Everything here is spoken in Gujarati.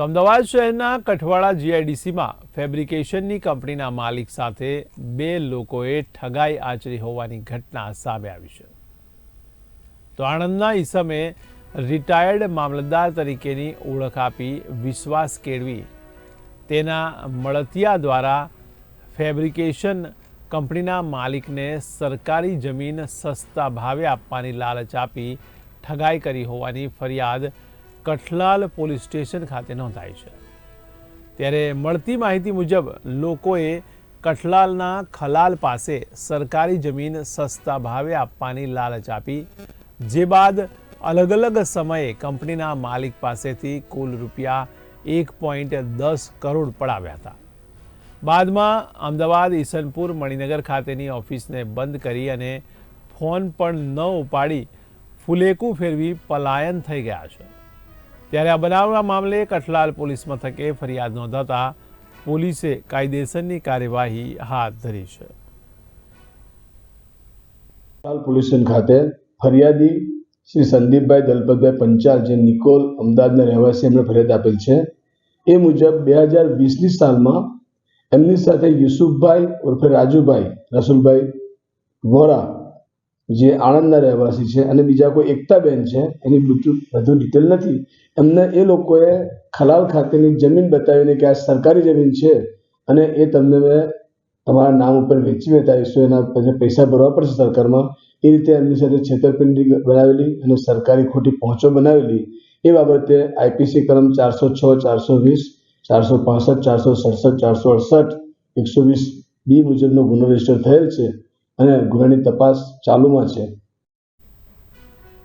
તો અમદાવાદ શહેરના કઠવાડા જીઆઈડીસીમાં ફેબ્રિકેશનની કંપનીના માલિક સાથે બે લોકોએ ઠગાઈ આચરી હોવાની ઘટના સામે આવી છે. તો આણંદના ઈસમે રિટાયર્ડ મામલતદાર તરીકેની ઓળખ આપી વિશ્વાસ કેળવી તેના મળતિયા દ્વારા ફેબ્રિકેશન કંપનીના માલિકને સરકારી જમીન સસ્તા ભાવે આપવાની લાલચ આપી ઠગાઈ કરી હોવાની ફરિયાદ કઠલાલ પોલીસ સ્ટેશન ખાતે નોંધાઈ છે. ત્યારે મળતી માહિતી મુજબ લોકોએ કઠલાલના ખલાલ પાસે સરકારી જમીન સસ્તા ભાવે આપવાની લાલચ આપી, જે બાદ અલગ અલગ સમયે કંપનીના માલિક પાસેથી કુલ રૂપિયા એક પોઈન્ટ દસ કરોડ પડાવ્યા હતા. બાદમાં અમદાવાદ ઈસનપુર મણિનગર ખાતેની ઓફિસને બંધ કરી અને ફોન પણ ન ઉપાડી ફુલેકું ફેરવી પલાયન થઈ ગયા છે. ત્યારે આ બનાવના મામલે કઠલાલ પોલીસ મથકે ફરિયાદ નોંધાતા પોલીસે કાયદેસરની કાર્યવાહી હાથ ધરી છે. પોલીસ ખાતે ફરિયાદી શ્રી સંદીપભાઈ દલપતભાઈ પંચાલ જે નિકોલ અમદાવાદના રહેવાસી એમણે ફરિયાદ આપેલ છે, એ મુજબ બે હજાર વીસની સાલમાં એમની સાથે યુસુફભાઈ ઉર્ફે રાજુભાઈ, રસુલભાઈ વોરા જે આણંદના રહેવાસી છે અને બીજા કોઈ એકતાબેન છે, એની વધુ ડિટેલ નથી. એમને એ લોકોએ ખલાલ ખાતેની જમીન બતાવીને કે આ સરકારી જમીન છે અને એ તમને મેં તમારા નામ ઉપર વેચી બતાવીશું, એના પછી પૈસા ભરવા પડશે સરકારમાં. એ રીતે એમની સાથે છેતરપિંડી બનાવેલી અને સરકારી ખોટી પહોંચો બનાવેલી. એ બાબતે આઈપીસી કલમ ચારસો છ, ચારસો વીસ, ચારસો પાસઠ, ચારસો સડસઠ, ચારસો અડસઠ, એકસો વીસ બી મુજબનો ગુનો રજિસ્ટર થયેલ છે. અને ગુનાની તપાસ ચાલુમાં છે.